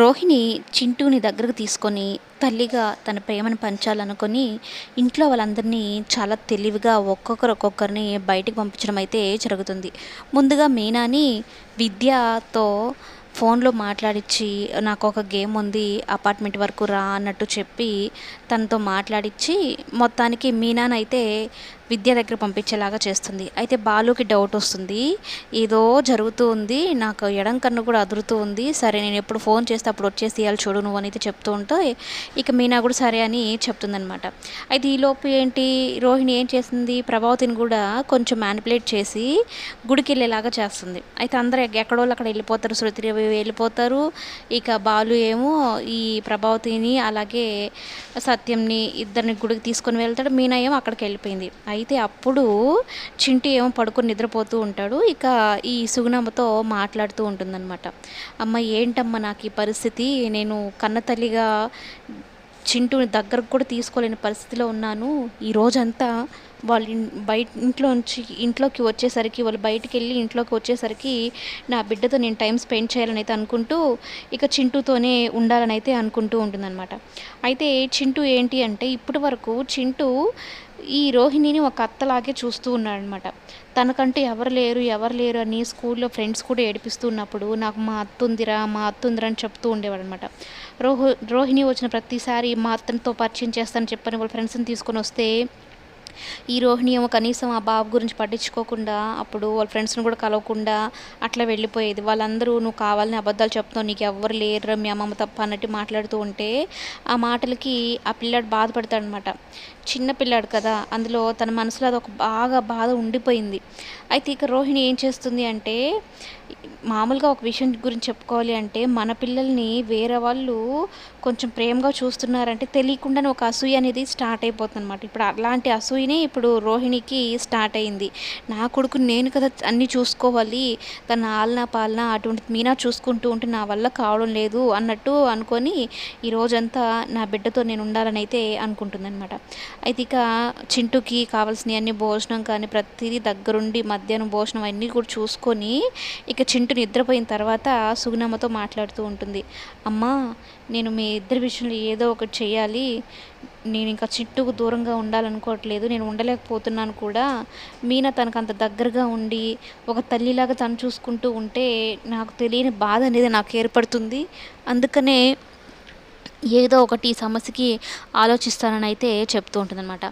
రోహిణి చింటూని దగ్గరకు తీసుకొని తల్లిగా తన ప్రేమను పంచాలనుకొని ఇంట్లో వాళ్ళందరినీ చాలా తెలివిగా ఒక్కొక్కరు ఒక్కొక్కరిని బయటికి పంపించడం అయితే జరుగుతుంది. ముందుగా మీనాని విద్యతో ఫోన్లో మాట్లాడించి నాకు ఒక గేమ్ ఉంది అపార్ట్మెంట్ వరకు రా అన్నట్టు చెప్పి తనతో మాట్లాడించి మొత్తానికి మీనానైతే విద్య దగ్గర పంపించేలాగా చేస్తుంది. అయితే బాలుకి డౌట్ వస్తుంది. ఏదో జరుగుతూ ఉంది. నాకు ఎడం కన్ను కూడా అదురుతూ ఉంది. సరే నేను ఎప్పుడు ఫోన్ చేస్తే అప్పుడు వచ్చేసి ఇవ్వాలి చూడు నువ్వు అనేది చెప్తూ ఉంటే ఇక మీనా కూడా సరే అని చెప్తుందనమాట అయితే ఈలోపు ఏంటి? రోహిణి ఏం చేసింది ప్రభావతిని కూడా కొంచెం మ్యానిపులేట్ చేసి గుడికి వెళ్ళేలాగా చేస్తుంది. అయితే అందరూ ఎక్కడోళ్ళు అక్కడ వెళ్ళిపోతారు. శృతి వెళ్ళిపోతారు. ఇక బాలు ఏమో ఈ ప్రభావతిని అలాగే సత్యంని ఇద్దరిని గుడికి తీసుకొని వెళ్తాడు. మీనా ఏమో అక్కడికి వెళ్ళిపోయింది. అయితే అప్పుడు చింటి ఏమో పడుకొని నిద్రపోతూ ఉంటాడు. ఇక ఈ సుగుణమ్మతో మాట్లాడుతూ ఉంటుందన్నమాట. అమ్మ ఏంటమ్మా నాకు ఈ పరిస్థితి? నేను కన్న తల్లిగా చింటూని దగ్గరకు కూడా తీసుకోలేని పరిస్థితిలో ఉన్నాను. ఈ రోజంతా వాళ్ళు బయట ఇంట్లోంచి ఇంట్లోకి వచ్చేసరికి వాళ్ళు బయటికి వెళ్ళి ఇంట్లోకి వచ్చేసరికి నా బిడ్డతో నేను టైం స్పెండ్ చేయాలని అయితే అనుకుంటూ ఇక చింటూతోనే ఉండాలని అయితే అనుకుంటూ ఉంటుందన్నమాట. అయితే చింటూ ఏంటి అంటే ఇప్పటి వరకు చింటూ ఈ రోహిణిని ఒక అత్తలాగే చూస్తూ ఉన్నాడనమాట తనకంటూ ఎవరు లేరు ఎవరు లేరు అని స్కూల్లో ఫ్రెండ్స్ కూడా ఏడిపిస్తూ ఉన్నప్పుడు నాకు మా అత్తుందిరా మా అత్తుందిరా అని చెప్తూ ఉండేవాడు అనమాట రోహు రోహిణి వచ్చిన ప్రతిసారి మా అత్తనితో పరిచయం చేస్తానని చెప్పని వాళ్ళ ఫ్రెండ్స్ని తీసుకొని వస్తే ఈ రోహిణి ఏమో కనీసం ఆ బాబు గురించి పట్టించుకోకుండా అప్పుడు వాళ్ళ ఫ్రెండ్స్ని కూడా కలవకుండా అట్లా వెళ్ళిపోయేది. వాళ్ళందరూ నువ్వు కావాలని అబద్ధాలు చెప్తావు నీకు ఎవ్వరు లేరు మీ అమ్మమ్మ తప్ప అన్నట్టు మాట్లాడుతూ ఉంటే ఆ మాటలకి ఆ పిల్లాడు బాధపడతాడనమాట. చిన్న పిల్లాడు కదా అందులో తన మనసులో అది ఒక బాగా బాధ ఉండిపోయింది. అయితే ఇక రోహిణి ఏం చేస్తుంది అంటే మామూలుగా ఒక విషయం గురించి చెప్పుకోవాలి అంటే మన పిల్లల్ని వేరే వాళ్ళు కొంచెం ప్రేమగా చూస్తున్నారంటే తెలియకుండానే ఒక అసూయ అనేది స్టార్ట్ అయిపోతుంది అనమాట ఇప్పుడు అలాంటి అసూయనే ఇప్పుడు రోహిణికి స్టార్ట్ అయింది. నా కొడుకు నేను కదా అన్నీ చూసుకోవాలి తన ఆలన పాలన అటువంటి మీనా చూసుకుంటూ ఉంటే నా వల్ల కావడం లేదు అన్నట్టు అనుకొని ఈ రోజంతా నా బిడ్డతో నేను ఉండాలని అయితే అనుకుంటుంది అనమాట అయితే ఇక చింటుకి కావాల్సిన అన్ని భోజనం కానీ ప్రతిదీ దగ్గరుండి మధ్యాహ్నం భోజనం అన్నీ కూడా చూసుకొని ఇక చింటు నిద్రపోయిన తర్వాత సుగుణమ్మతో మాట్లాడుతూ ఉంటుంది. అమ్మా నేను మీ ఇద్దరి విషయంలో ఏదో ఒకటి చేయాలి. నేను ఇంకా చిట్టుకు దూరంగా ఉండాలనుకోవట్లేదు. నేను ఉండలేకపోతున్నాను కూడా. మీనా తనకు అంత దగ్గరగా ఉండి ఒక తల్లిలాగా తను చూసుకుంటూ ఉంటే నాకు తెలియని బాధ అనేది నాకు ఏర్పడుతుంది. అందుకనే ఏదో ఒకటి ఈ సమస్యకి ఆలోచిస్తానని అయితే చెప్తూ ఉంటుందన్నమాట.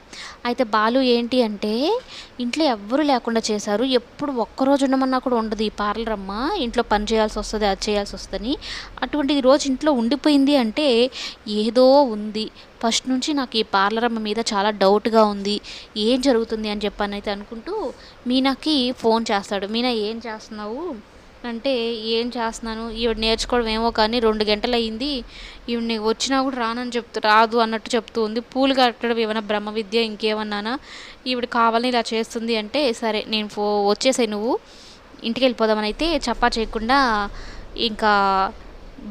అయితే బాలు ఏంటి అంటే ఇంట్లో ఎవ్వరూ లేకుండా చేశారు. ఎప్పుడు ఒక్కరోజు ఉండమన్నా కూడా ఉండదు. ఈ పార్లర్ అమ్మ ఇంట్లో పని చేయాల్సి వస్తుంది అది చేయాల్సి వస్తుంది అటువంటి రోజు ఇంట్లో ఉండిపోయింది అంటే ఏదో ఉంది. ఫస్ట్ నుంచి నాకు ఈ పార్లర్ అమ్మ మీద చాలా డౌట్గా ఉంది. ఏం జరుగుతుంది అని చెప్పానైతే అనుకుంటూ మీనాకి ఫోన్ చేస్తాడు. మీనా ఏం చేస్తున్నావు? అంటే ఏం చేస్తున్నాను? ఈవిడ నేర్చుకోవడం ఏమో కానీ రెండు గంటలు అయింది ఈవిడ వచ్చినా కూడా రానని చెప్తూ రాదు అన్నట్టు చెప్తూ ఉంది. పూలు కట్టడం ఏమైనా బ్రహ్మ విద్య ఇంకేమన్నానా? ఈవిడ కావాలని ఇలా చేస్తుంది అంటే సరే నేను ఫో వచ్చేసాయి నువ్వు. ఇంటికి వెళ్ళిపోదామని అయితే చప్పా చేయకుండా ఇంకా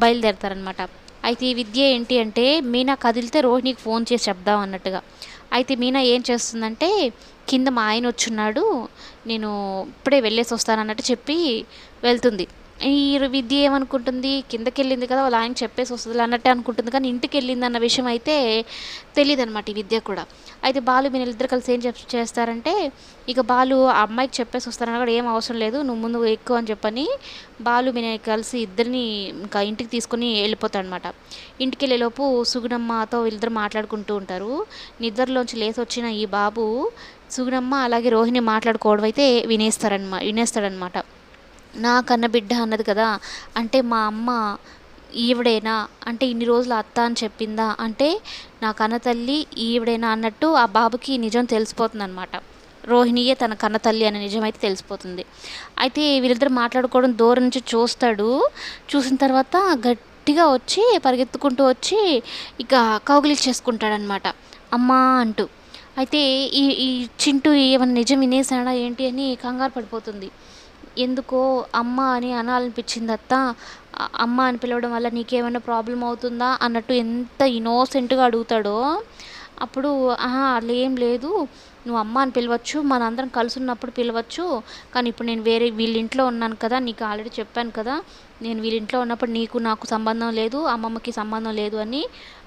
బయలుదేరతారనమాట అయితే ఈ విద్య ఏంటి అంటే మీనా కదిలితే రోహిణికి ఫోన్ చేసి చెప్దాం అన్నట్టుగా. అయితే మీనా ఏం చేస్తుందంటే కింద మా ఆయన వచ్చున్నాడు నేను ఇప్పుడే వెళ్ళేసి వస్తాను అన్నట్టు చెప్పి వెళ్తుంది. ఈ విద్య ఏమనుకుంటుంది? కిందకి వెళ్ళింది కదా వాళ్ళ ఆయన చెప్పేసి వస్తుంది అన్నట్టే అనుకుంటుంది. కానీ ఇంటికి వెళ్ళింది అన్న విషయం అయితే తెలియదు అనమాట ఈ విద్య కూడా. అయితే బాలు మీరు ఇద్దరు కలిసి ఏం చెప్ చేస్తారంటే ఇక బాలు ఆ అమ్మాయికి చెప్పేసి వస్తారని కూడా ఏం అవసరం లేదు నువ్వు ముందు ఎక్కువ అని చెప్పని బాలు మీ కలిసి ఇద్దరిని ఇంకా ఇంటికి తీసుకొని వెళ్ళిపోతాడు అనమాట ఇంటికి వెళ్ళేలోపు సుగుణమ్మతో వీళ్ళిద్దరు మాట్లాడుకుంటూ ఉంటారు. నిద్రలోంచి లేసి వచ్చిన ఈ బాబు సుగుణమ్మ అలాగే రోహిణి మాట్లాడుకోవడం అయితే వినేస్తారనమాట వినేస్తాడనమాట నా కన్న బిడ్డ అన్నది కదా అంటే మా అమ్మ ఈవిడేనా? అంటే ఇన్ని రోజులు అత్త అని చెప్పిందా? అంటే నా కన్న తల్లి ఈవిడేనా అన్నట్టు ఆ బాబుకి నిజం తెలిసిపోతుంది అనమాట రోహిణియే తన కన్న తల్లి అనే నిజం అయితే తెలిసిపోతుంది. అయితే వీళ్ళిద్దరు మాట్లాడుకోవడం దూరం నుంచి చూస్తాడు. చూసిన తర్వాత గట్టిగా వచ్చి పరిగెత్తుకుంటూ వచ్చి ఇక కౌగిలిచ్చేసుకుంటాడనమాట అమ్మా అంటూ. అయితే ఈ ఈ చింటూ ఏమైనా నిజం వినేసాడా ఏంటి అని కంగారు పడిపోతుంది. ఎందుకో అమ్మ అని అనాలనిపించింది అత్త అమ్మ అని పిలవడం వల్ల నీకేమైనా ప్రాబ్లం అవుతుందా అన్నట్టు ఎంత ఇన్నోసెంట్గా అడుగుతాడో. అప్పుడు ఆహా అలా ఏం లేదు. నువ్వు అమ్మ అని పిలవచ్చు మనందరం కలిసి ఉన్నప్పుడు పిలవచ్చు. కానీ ఇప్పుడు నేను వేరే వీళ్ళ ఇంట్లో ఉన్నాను కదా నీకు ఆల్రెడీ చెప్పాను కదా నేను వీళ్ళ ఇంట్లో ఉన్నప్పుడు నీకు నాకు సంబంధం లేదు అమ్మమ్మకి సంబంధం లేదు అని.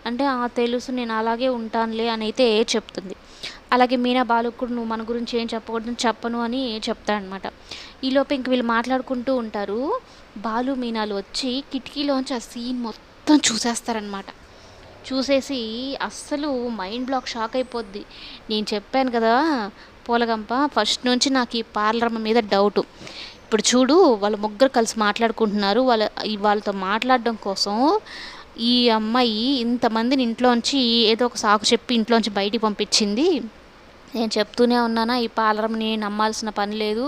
అంటే "ఆ, తెలుసు నేను అలాగే ఉంటానులే అని అయితే చెప్తుంది. అలాగే మీనా బాలుకు నువ్వు మన గురించి ఏం చెప్పకూడదు చెప్పను అని చెప్తాడనమాట. ఈలోపు ఇంక వీళ్ళు మాట్లాడుకుంటూ ఉంటారు. బాలు మీనాలు వచ్చి కిటికీలోంచి ఆ సీన్ మొత్తం చూసేస్తారనమాట. చూసేసి అస్సలు మైండ్ బ్లాక్ షాక్ అయిపోద్ది. నేను చెప్పాను కదా పూలగంప ఫస్ట్ నుంచి నాకు ఈ పార్లర్ మీద డౌటు. ఇప్పుడు చూడు వాళ్ళ ముగ్గురు కలిసి మాట్లాడుకుంటున్నారు. వాళ్ళ వాళ్ళతో మాట్లాడడం కోసం ఈ అమ్మాయి ఇంతమందిని ఇంట్లోంచి ఏదో ఒక సాకు చెప్పి ఇంట్లోంచి బయటికి పంపించింది. నేను చెప్తూనే ఉన్నానా ఈ పాలరంని నమ్మాల్సిన పని లేదు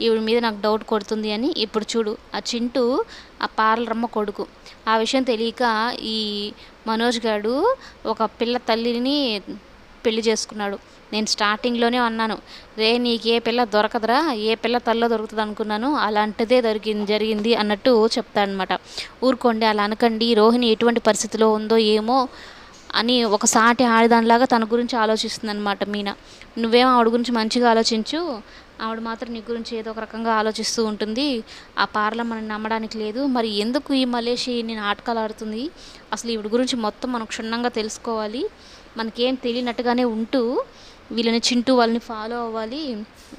ఈవిడ మీద నాకు డౌట్ కొడుతుంది అని ఇప్పుడు చూడు. ఆ చింటూ ఆ పాలరమ్మ కొడుకు. ఆ విషయం తెలియక ఈ మనోజ్ గాడు ఒక పిల్ల తల్లిని పెళ్ళి చేసుకున్నాడు. నేను స్టార్టింగ్లోనే అన్నాను రే నీకు ఏ పిల్ల దొరకదురా ఏ పిల్ల తల్లో దొరుకుతుంది అనుకున్నాను అలాంటిదే దొరికింది జరిగింది అన్నట్టు చెప్తాడనమాట ఊరుకోండి అలా అనకండి రోహిణి ఎటువంటి పరిస్థితిలో ఉందో ఏమో అని ఒక సాటి ఆడదానిలాగా తన గురించి ఆలోచిస్తుంది అనమాట మీనా. నువ్వేం ఆవిడ గురించి మంచిగా ఆలోచించు ఆవిడ మాత్రం నీ గురించి ఏదో ఒక రకంగా ఆలోచిస్తూ ఉంటుంది. ఆ పార్ల మనం నమ్మడానికి లేదు. మరి ఎందుకు ఈ మలేషి నేను ఆటకాలు ఆడుతుంది? అసలు ఈవిడ గురించి మొత్తం మనం క్షుణ్ణంగా తెలుసుకోవాలి. మనకేం తెలియనట్టుగానే ఉంటూ వీళ్ళని చింటూ వాళ్ళని ఫాలో అవ్వాలి.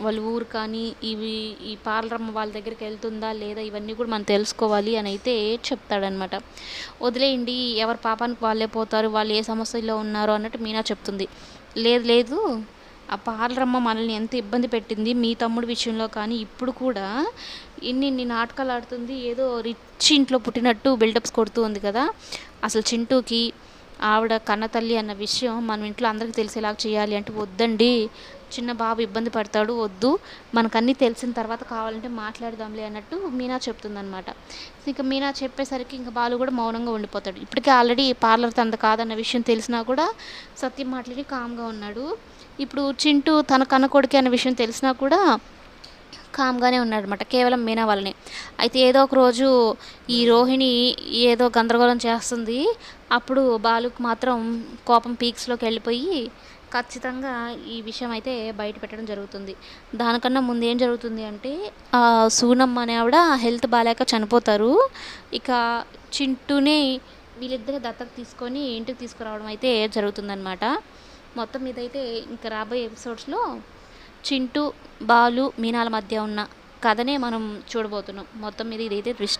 వాళ్ళ ఊరు కానీ ఇవి ఈ పార్లరమ్మ వాళ్ళ దగ్గరికి వెళ్తుందా లేదా ఇవన్నీ కూడా మనం తెలుసుకోవాలి అని అయితే చెప్తాడనమాట వదిలేయండి ఎవరి పాపానికి వాళ్ళే పోతారు వాళ్ళు ఏ సమస్యలో ఉన్నారో అన్నట్టు మీనా చెప్తుంది. లేదు లేదు ఆ పార్లరమ్మ మనల్ని ఎంత ఇబ్బంది పెట్టింది మీ తమ్ముడి విషయంలో కానీ ఇప్పుడు కూడా ఇన్ని ఇన్ని నాటకాలు ఆడుతుంది ఏదో రిచ్ ఇంట్లో పుట్టినట్టు బిల్డప్స్ కొడుతూ ఉంది కదా. అసలు చింటూకి ఆవిడ కన్న తల్లి అన్న విషయం మనం ఇంట్లో అందరికీ తెలిసేలాగా చేయాలి అంటే వద్దండి. చిన్న బాబు ఇబ్బంది పడతాడు వద్దు. మనకన్నీ తెలిసిన తర్వాత కావాలంటే మాట్లాడదాంలే అన్నట్టు మీనా చెప్తుందనమాట ఇంకా మీనా చెప్పేసరికి ఇంకా బాలు కూడా మౌనంగా ఉండిపోతాడు. ఇప్పటికే ఆల్రెడీ పార్లర్ తనది కాదన్న విషయం తెలిసినా కూడా సత్యం మాట్లాడి కామ్గా ఉన్నాడు. ఇప్పుడు చింటూ తన కన్న కొడుకే అన్న విషయం తెలిసినా కూడా కామ్గానే ఉన్నాడనమాట కేవలం మీనా వల్లనే. అయితే ఏదో ఒక రోజు ఈ రోహిణి ఏదో గందరగోళం చేస్తుంది అప్పుడు బాలుకు మాత్రం కోపం పీక్స్లోకి వెళ్ళిపోయి ఖచ్చితంగా ఈ విషయం అయితే బయట పెట్టడం జరుగుతుంది. దానికన్నా ముందు ఏం జరుగుతుంది అంటే సూనమ్మ అనే ఆవిడ హెల్త్ బాగాలేక చనిపోతారు. ఇక చింటూనే వీళ్ళిద్దరు దత్తత తీసుకొని ఇంటికి తీసుకురావడం అయితే జరుగుతుందన్నమాట. మొత్తం మీదైతే ఇంకా రాబోయే ఎపిసోడ్స్లో చింటూ బాలు మీనాల మధ్య ఉన్న కథనే మనం చూడబోతున్నాం. మొత్తం మీద ఇదైతే ట్విస్ట్